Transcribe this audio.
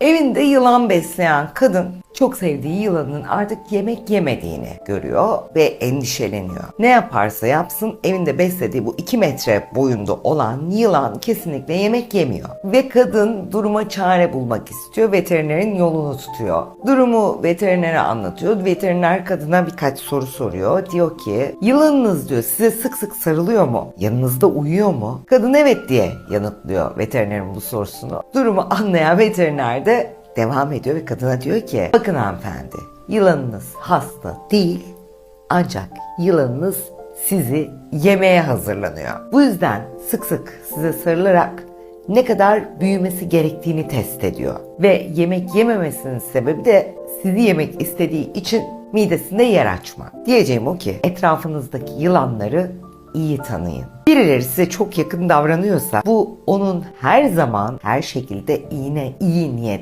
Evinde yılan besleyen kadın çok sevdiği yılanın artık yemek yemediğini görüyor ve endişeleniyor. Ne yaparsa yapsın evinde beslediği bu 2 metre boyunda olan yılan kesinlikle yemek yemiyor. Ve kadın duruma çare bulmak istiyor. Veterinerin yolunu tutuyor. Durumu veterinere anlatıyor. Veteriner kadına birkaç soru soruyor. Diyor ki yılanınız diyor size sık sık sarılıyor mu? Yanınızda uyuyor mu? Kadın evet diye yanıtlıyor veterinerin bu sorusunu. Durumu anlayan veteriner de devam ediyor ve kadına diyor ki bakın hanımefendi yılanınız hasta değil ancak yılanınız sizi yemeye hazırlanıyor. Bu yüzden sık sık size sarılarak ne kadar büyümesi gerektiğini test ediyor. Ve yemek yememesinin sebebi de sizi yemek istediği için midesinde yer açmak. Diyeceğim o ki etrafınızdaki yılanları iyi tanıyın. Birileri size çok yakın davranıyorsa bu onun her zaman her şekilde yine iyi niyet